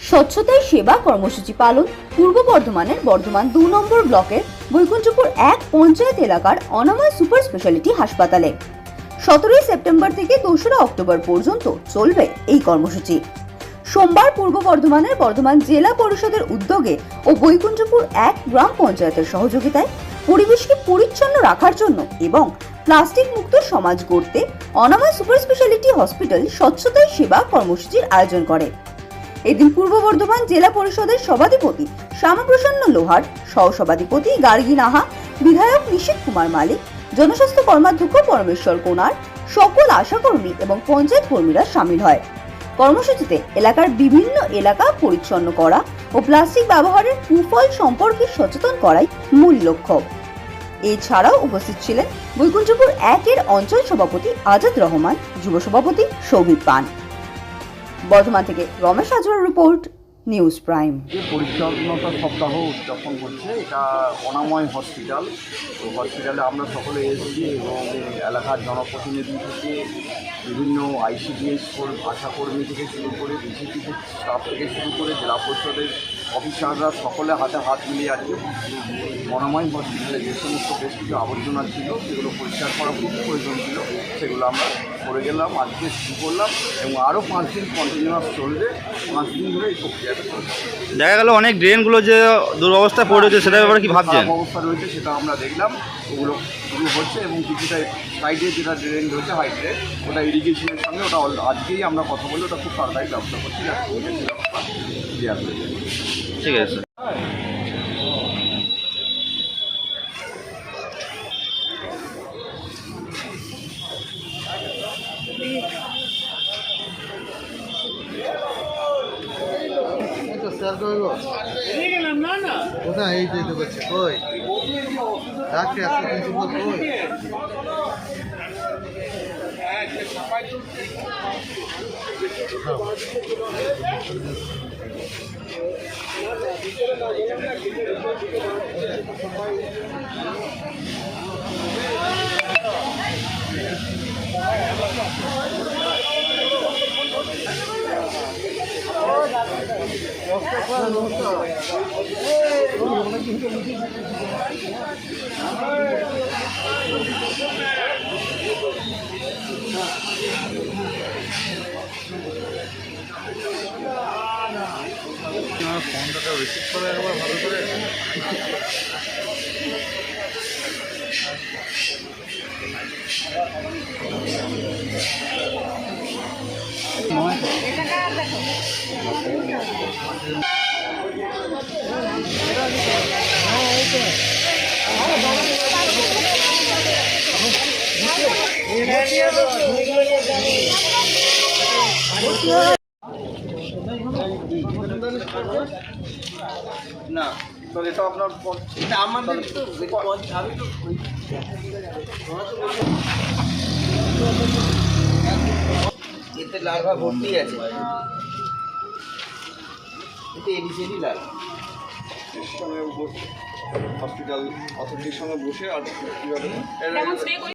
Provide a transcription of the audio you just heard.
স্বচ্ছতাই সেবা কর্মসূচি পালন, পূর্ব বর্ধমানের বর্ধমান দু নম্বর ব্লকের বৈকুণ্ঠপুর এক পঞ্চায়েত এলাকার অনাময় সুপার স্পেশালিটি হাসপাতালে। সতেরোই সেপ্টেম্বর থেকে দোসরা অক্টোবর পর্যন্ত চলবে এই কর্মসূচি। সোমবার পূর্ব বর্ধমানের বর্ধমান জেলা পরিষদের উদ্যোগে ও বৈকুণ্ঠপুর এক গ্রাম পঞ্চায়েতের সহযোগিতায় পরিবেশকে পরিচ্ছন্ন রাখার জন্য এবং প্লাস্টিক মুক্ত সমাজ গড়তে অনাময় সুপার স্পেশালিটি হসপিটাল স্বচ্ছতাই সেবা কর্মসূচির আয়োজন করে। এদিন পূর্ব বর্ধমান জেলা পরিষদের সভাধিপতি শ্যামাপ্রসন্ন লোহার, সহসভাধিপতি গার্গী নাহা, বিধায়ক নিশীত কুমার মালিক, জনস্বাস্থ্য কর্মাধ্যক্ষ পরমেশ্বর কোনার সকল আশাকর্মী এবং পঞ্চায়েত কর্মীরা সামিল হয়। কর্মসূচিতে এলাকার বিভিন্ন এলাকা পরিচ্ছন্ন করা ও প্লাস্টিক ব্যবহারের কুফল সম্পর্কে সচেতন করাই মূল লক্ষ্য। এছাড়াও উপস্থিত ছিলেন বৈকুণ্ঠপুর একের অঞ্চল সভাপতি আজাদ রহমান, যুব সভাপতি সৌভিক পান। বর্ধমান থেকে রমেশ হাজরার রিপোর্ট, নিউজ প্রাইম। যে পরিচ্ছন্নতা সপ্তাহ উদযাপন করছে, এটা অনাময় হসপিটাল। তো হসপিটালে আমরা সকলে এসেছি এবং এলাকার জনপ্রতিনিধি থেকে, বিভিন্ন আইসিডিএস আশাকর্মী থেকে শুরু করে বিজেপি স্টাফ থেকে শুরু করে, জেলা পরিষদের অফিসাররা সকলে হাতে হাত মিলিয়ে আজকে অনাময় হসপিটালে যে সমস্ত বেশ কিছু আবর্জনা ছিল সেগুলো পরিষ্কার করা খুব প্রয়োজন ছিল সেগুলো আমরা করে গেলাম। আজকে শুরু করলাম এবং আরও পাঁচ দিন কন্টিনিউয়াস চলবে। পাঁচ দিন ধরে এই প্রক্রিয়াটা চলবে। দেখা গেল অনেক ড্রেনগুলো যে দুরবস্থায় পড়েছে সেটার ব্যাপারে কি ভাবছেন? অবস্থা রয়েছে সেটা আমরা দেখলাম। ওগুলো শুরু হচ্ছে এবং কিছুটা সাইডে যেটা ড্রেন রয়েছে হাই ড্রেন ওটা ইরিগেশনের সঙ্গে ওটা আজকেই আমরা কথা বলে ওটা খুব তাড়াতাড়ি ব্যবস্থা করছি। ঠিক আছে। কই কোথায় এই যেতে পারছে কই? ডাকছে আজকে প্রিন্সিপাল কই ফোনটা রিসিভ করে একবার ভালো করে না তো এটা আপনার আমাদের তো এতে লার্ভা ভর্তি আছে। এতে এডিসিডি লার্ভা হসপিটাল অথরিটির সঙ্গে বসে আর কীভাবে